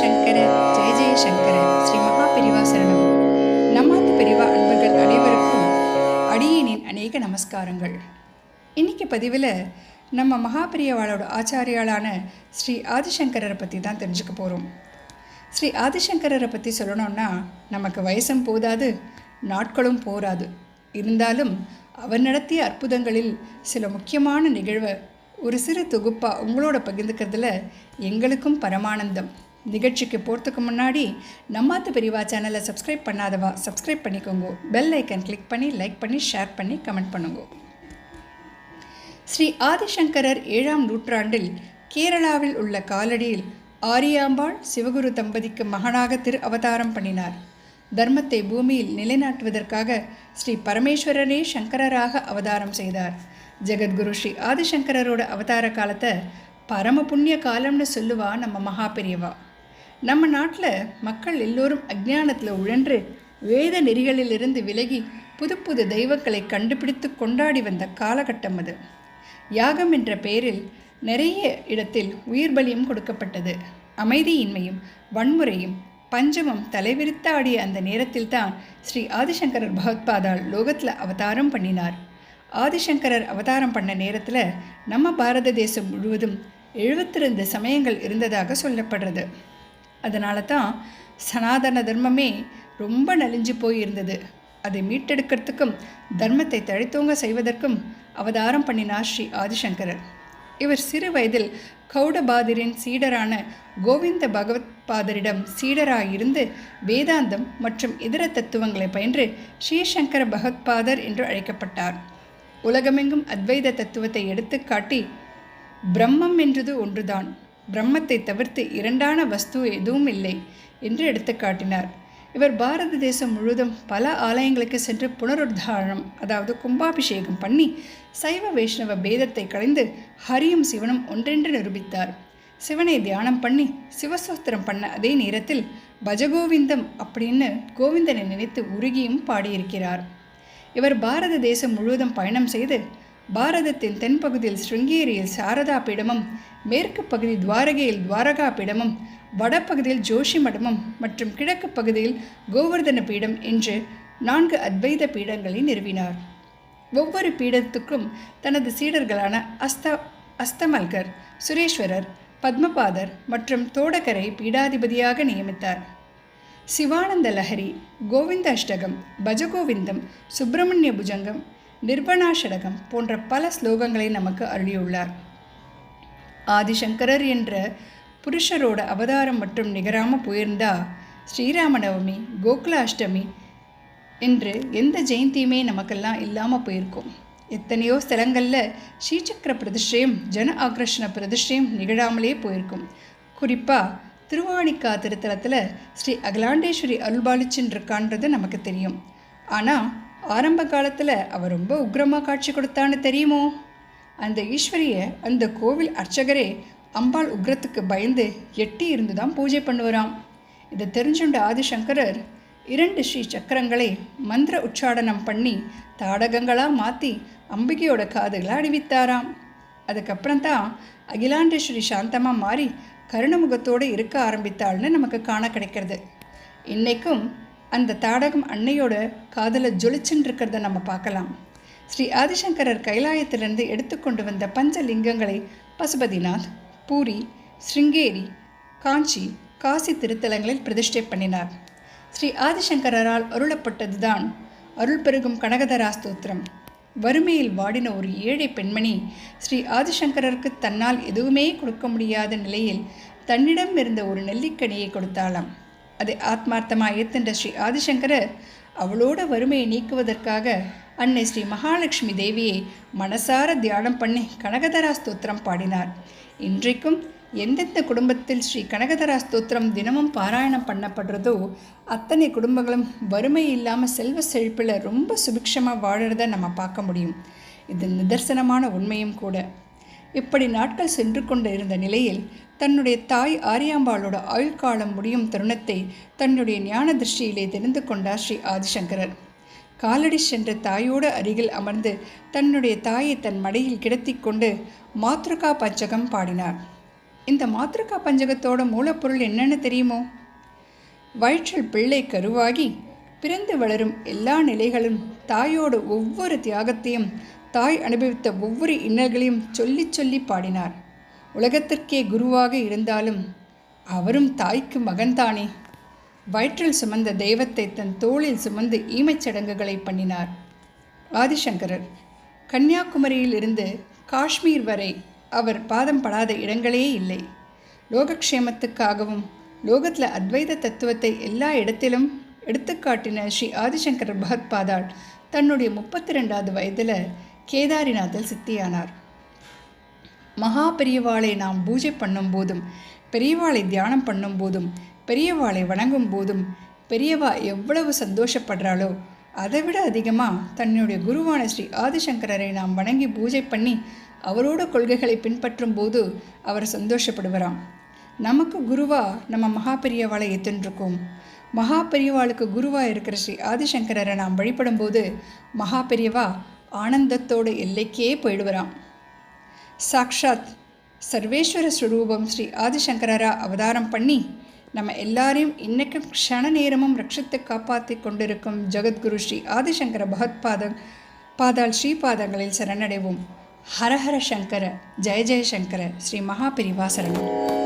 சங்கர ஜெய ஜெய சங்கர ஸ்ரீ மகா பெரிவா சரணம். நம்மாத்து பெரிவா அன்பர்கள் அனைவருக்கும் அடியேனின் அநேக நமஸ்காரங்கள். இன்னைக்கு பதிவில் நம்ம மகா பெரியவாளோட ஆச்சாரியாளான ஸ்ரீ ஆதிசங்கரரை பற்றி தான் தெரிஞ்சுக்க போகிறோம் ஸ்ரீ ஆதிசங்கரரை பற்றி சொல்லணும்னா நமக்கு வயசும் போதாது நாட்களும் போராது இருந்தாலும் அவர் நடத்திய அற்புதங்களில் சில முக்கியமான நிகழ்வை ஒரு சிறு தொகுப்பாக உங்களோட பகிர்ந்துக்கிறதுல எங்களுக்கும் பரமானந்தம். நிகழ்ச்சிக்கு போகிறதுக்கு முன்னாடி நம்மாத்து பிரிவா சேனலை சப்ஸ்கிரைப் பண்ணாதவா சப்ஸ்கிரைப் பண்ணிக்கோங்க. பெல் ஐக்கன் கிளிக் பண்ணி லைக் பண்ணி ஷேர் பண்ணி கமெண்ட் பண்ணுங்க. ஸ்ரீ ஆதிசங்கரர் ஏழாம் நூற்றாண்டில் கேரளாவில் உள்ள காலடியில் ஆரியாம்பாள் சிவகுரு தம்பதிக்கு மகனாக திரு அவதாரம் பண்ணினார். தர்மத்தை பூமியில் நிலைநாட்டுவதற்காக ஸ்ரீ பரமேஸ்வரரே சங்கரராக அவதாரம் செய்தார். ஜெகத்குரு ஸ்ரீ ஆதிசங்கரரோட அவதார காலத்தை பரம புண்ணிய காலம்னு சொல்லுவா நம்ம மகா பெரியவா. நம்ம நாட்டில் மக்கள் எல்லோரும் அஜ்ஞானத்தில் உழன்று வேத நெறிகளிலிருந்து விலகி புது புது தெய்வங்களை கண்டுபிடித்து கொண்டாடி வந்த காலகட்டம் அது. யாகம் என்ற பெயரில் நிறைய இடத்தில் உயிர் பலியும் கொடுக்கப்பட்டது. அமைதியின்மையும் வன்முறையும் பஞ்சமும் தலைவிரித்தாடிய அந்த நேரத்தில் தான் ஸ்ரீ ஆதிசங்கரர் பகவத்பாதால் லோகத்தில் அவதாரம் பண்ணினார். ஆதிசங்கரர் அவதாரம் பண்ண நேரத்தில் நம்ம பாரத தேசம் முழுவதும் எழுபத்தி ரெண்டு சமயங்கள் இருந்ததாக சொல்லப்படுறது. அதனால தான் சனாதன தர்மமே ரொம்ப நலிஞ்சு போயிருந்தது. அதை மீட்டெடுக்கிறதுக்கும் தர்மத்தை தழைத்தோங்க செய்வதற்கும் அவதாரம் பண்ணினார் ஸ்ரீ ஆதிசங்கரர். இவர் சிறு வயதில் கௌடபாதிரின் சீடரான கோவிந்த பகவத்பாதரிடம் சீடராயிருந்து வேதாந்தம் மற்றும் இதர தத்துவங்களை பயின்று ஸ்ரீசங்கர பகவத்பாதர் என்று அழைக்கப்பட்டார். உலகமெங்கும் அத்வைத தத்துவத்தை எடுத்துக்காட்டி பிரம்மம் என்றது ஒன்றுதான். பிரம்மத்தை தவிர்த்து இரண்டான வஸ்து எதுவும் இல்லை என்று எடுத்துக்காட்டினார். இவர் பாரத தேசம் முழுவதும் பல ஆலயங்களுக்கு சென்று புனருத்தாரணம் அதாவது கும்பாபிஷேகம் பண்ணி சைவ வைஷ்ணவ பேதத்தை களைந்து ஹரியும் சிவனும் ஒன்றென்று நிரூபித்தார். சிவனை தியானம் பண்ணி சிவசோத்திரம் பண்ண அதே நேரத்தில் பஜகோவிந்தம் அப்படின்னு கோவிந்தனை நினைத்து உருகியும் பாடியிருக்கிறார். இவர் பாரத தேசம் முழுவதும் பயணம் செய்து பாரதத்தின் தென்பகுதியில் ஸ்ருங்கேரியில் சாரதா பீடமும் மேற்கு பகுதி துவாரகையில் துவாரகா பீடமும் வடபகுதியில் ஜோஷி மடமும் மற்றும் கிழக்கு பகுதியில் கோவர்தன பீடம் என்று நான்கு அத்வைத பீடங்களை நிறுவினார். ஒவ்வொரு பீடத்துக்கும் தனது சீடர்களான அஸ்த அஸ்தமல்கர் சுரேஸ்வரர் பத்மபாதர் மற்றும் தோடகரை பீடாதிபதியாக நியமித்தார். சிவானந்த லஹரி கோவிந்த அஷ்டகம் பஜகோவிந்தம் சுப்பிரமணிய புஜங்கம் நிர்வணாஷடகம் போன்ற பல ஸ்லோகங்களை நமக்கு அருளியுள்ளார். ஆதிசங்கரர் என்ற புருஷரோட அவதாரம் மற்றும் நிகராமல் போயிருந்தா ஸ்ரீராமநவமி நவமி கோகுலாஷ்டமி என்று எந்த ஜெயந்தியுமே நமக்கெல்லாம் இல்லாமல் போயிருக்கும். எத்தனையோ ஸ்தலங்களில் ஸ்ரீசக்கர பிரதிஷ்டையும் ஜன ஆக்ரஷண பிரதிஷ்டையும் நிகழாமலே போயிருக்கும். குறிப்பாக திருவாணிக்கா திருத்தலத்தில் ஸ்ரீ அகிலாண்டேஸ்வரி அருள்பாலிச்சின்னு இருக்கான்றது நமக்கு தெரியும். ஆனால் ஆரம்ப காலத்தில் அவர் ரொம்ப உக்ரமாக காட்சி கொடுத்தான்னு தெரியுமோ? அந்த ஈஸ்வரியை அந்த கோவில் அர்ச்சகரே அம்பாள் உக்ரத்துக்கு பயந்து எட்டி இருந்து தான் பூஜை பண்ணுவராம். இதை தெரிஞ்சுண்ட ஆதிசங்கரர் இரண்டு ஸ்ரீ சக்கரங்களை மந்திர உச்சாடனம் பண்ணி தாடகங்களாக மாற்றி அம்பிகையோட காதுகளை அணிவித்தாராம். அதுக்கப்புறம் தான் ஸ்ரீ சாந்தமாக மாறி கருணமுகத்தோடு இருக்க ஆரம்பித்தாள்னு நமக்கு காண கிடைக்கிறது. இன்றைக்கும் அந்த தாடகம் அன்னையோட காதில் ஜொலிச்சுன்னு இருக்கிறத நம்ம பார்க்கலாம். ஸ்ரீ ஆதிசங்கரர் கைலாயத்திலிருந்து எடுத்துக்கொண்டு வந்த பஞ்சலிங்கங்களை பசுபதிநாத் பூரி ஸ்ருங்கேரி காஞ்சி காசி திருத்தலங்களில் பிரதிஷ்டை பண்ணினார். ஸ்ரீ ஆதிசங்கரால் அருளப்பட்டதுதான் அருள் பெருகும் கனகதரா ஸ்தோத்திரம். வறுமையில் வாடின ஒரு ஏழை பெண்மணி ஸ்ரீ ஆதிசங்கரருக்கு தன்னால் எதுவுமே கொடுக்க முடியாத நிலையில் தன்னிடம் இருந்த ஒரு நெல்லிக்கனியை கொடுத்தாளாம். அதை ஆத்மார்த்தமாக ஏத்துன்ற ஸ்ரீ ஆதிசங்கரர் அவளோட வறுமையை நீக்குவதற்காக அன்னை ஸ்ரீ மகாலட்சுமி தேவியை மனசார தியானம் பண்ணி கனகதரா ஸ்தோத்திரம் பாடினார். இன்றைக்கும் எந்தெந்த குடும்பத்தில் ஸ்ரீ கனகதரா ஸ்தோத்திரம் தினமும் பாராயணம் பண்ணப்படுறதோ அத்தனை குடும்பங்களும் வறுமை இல்லாமல் செல்வ செழிப்பில் ரொம்ப சுபிக்ஷமாக வாழறத நம்ம பார்க்க முடியும். இது நிதர்சனமான உண்மையும் கூட. இப்படி நாட்கள் சென்று கொண்டு இருந்த நிலையில் தன்னுடைய தாய் ஆரியாம்பாளோட ஆயுள்காலம் முடியும் தருணத்தை தன்னுடைய ஞான திருஷ்டியிலே தெரிந்து கொண்டார் ஸ்ரீ ஆதிசங்கரர். காலடி சென்ற தாயோடு அருகில் அமர்ந்து தன்னுடைய தாயை தன் மடியில் கிடத்தி கொண்டு மாத்ருகா பஞ்சகம் பாடினார். இந்த மாத்ருகா பஞ்சகத்தோட மூலப்பொருள் என்னென்னு தெரியுமோ? வயிற்றில் பிள்ளை கருவாகி பிறந்து வளரும் எல்லா நிலைகளும் தாயோடு ஒவ்வொரு தியாகத்தையும் தாய் அனுபவித்த ஒவ்வொரு இன்னல்களையும் சொல்லி சொல்லி பாடினார். உலகத்திற்கே குருவாக இருந்தாலும் அவரும் தாய்க்கு மகன்தானே? வயிற்றில் சுமந்த தெய்வத்தை தன் தோளில் சுமந்து ஈமைச் சடங்குகளை பண்ணினார். ஆதிசங்கரர் கன்னியாகுமரியில் இருந்து காஷ்மீர் வரை அவர் பாதம் படாத இடங்களே இல்லை. லோகக்ஷேமத்துக்காகவும் லோகத்தில் அத்வைத தத்துவத்தை எல்லா இடத்திலும் எடுத்துக்காட்டின ஸ்ரீ ஆதிசங்கர் பகத்பாதாள் தன்னுடைய முப்பத்தி ரெண்டாவது வயதில் கேதாரிநாத்தில் சித்தியானார். மகா பெரியவாளை நாம் பூஜை பண்ணும் போதும் பெரியவாளை தியானம் பண்ணும் போதும் பெரியவாளை வணங்கும் போதும் பெரியவா எவ்வளவு சந்தோஷப்படுறாளோ அதை விட அதிகமாக தன்னுடைய குருவான ஸ்ரீ ஆதிசங்கரரை நாம் வணங்கி பூஜை பண்ணி அவரோட கொள்கைகளை பின்பற்றும் போது அவர் சந்தோஷப்படுவராம். நமக்கு குருவா நம்ம மகா பெரியவாளை ஏற்றுருக்கோம் மகா பெரியவாளுக்கு குருவா இருக்கிற ஸ்ரீ ஆதிசங்கரரை நாம் வழிபடும்போது மகா பெரியவா ஆனந்தத்தோட எல்லைக்கே போயிடுவராம். சாக்ஷாத் சர்வேஸ்வர ஸ்வரூபம் ஸ்ரீ ஆதிசங்கரரா அவதாரம் பண்ணி நம்ம எல்லாரையும் இன்னைக்கும் க்ஷண நேரமும் ரட்சித்து காப்பாற்றி கொண்டிருக்கும் ஜெகத்குரு ஸ்ரீ ஆதிசங்கர பகத்பாத பாதாள் ஸ்ரீபாதங்களில் சரணடைவோம். ஹரஹர சங்கர ஜெய ஜெயசங்கர ஸ்ரீ மகாபிரிவாசரணம்